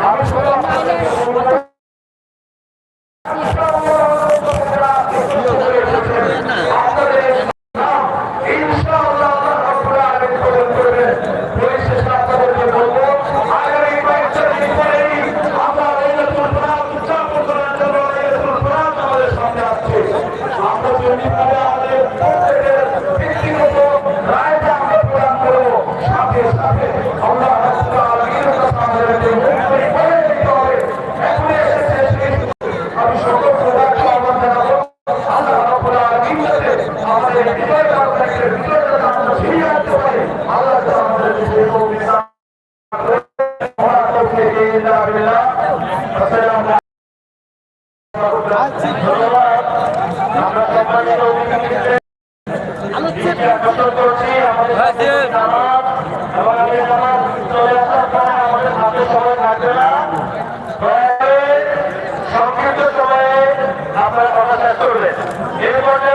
ভালো সংক্ষিপ্ত সময়ে আপনারা কথা শেষ করবেন এরপরে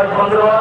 আমার বন্ধুরা